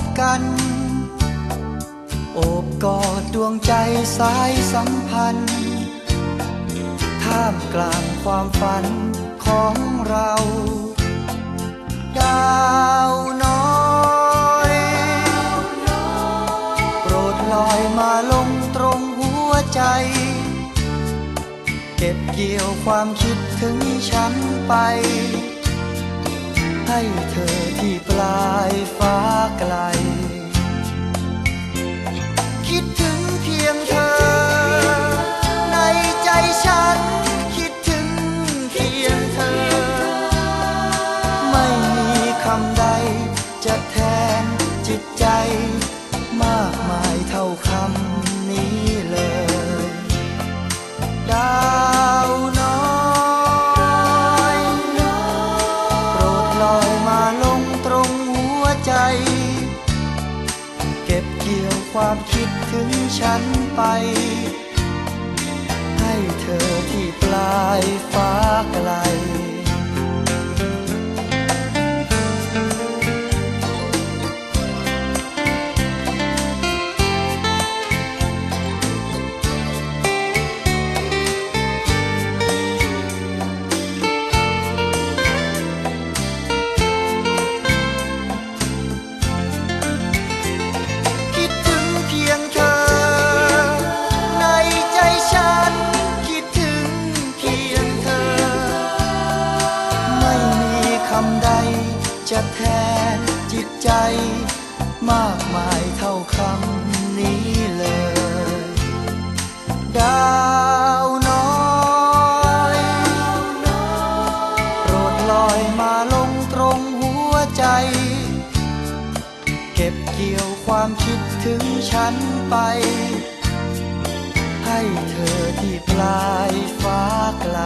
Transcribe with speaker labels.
Speaker 1: บกัน โอบกอดดวงใจสายสัมพันธ์ ท่ามกลางความฝันของเรา ดาวน้อย โปรดลอยมาลงตรงหัวใจ เก็บเกี่ยวความคิดถึงฉันไปให้เธอที่ปลายฟ้าไกล เก็บเกี่ยวความคิดถึงฉันไป จะแทนจิตใจมากมายเท่าคำนี้เลย ดาวน้อยโปรดลอยมาลงตรงหัวใจ เก็บเกี่ยวความคิดถึงฉันไป ให้เธอที่ปลายฟ้าไกล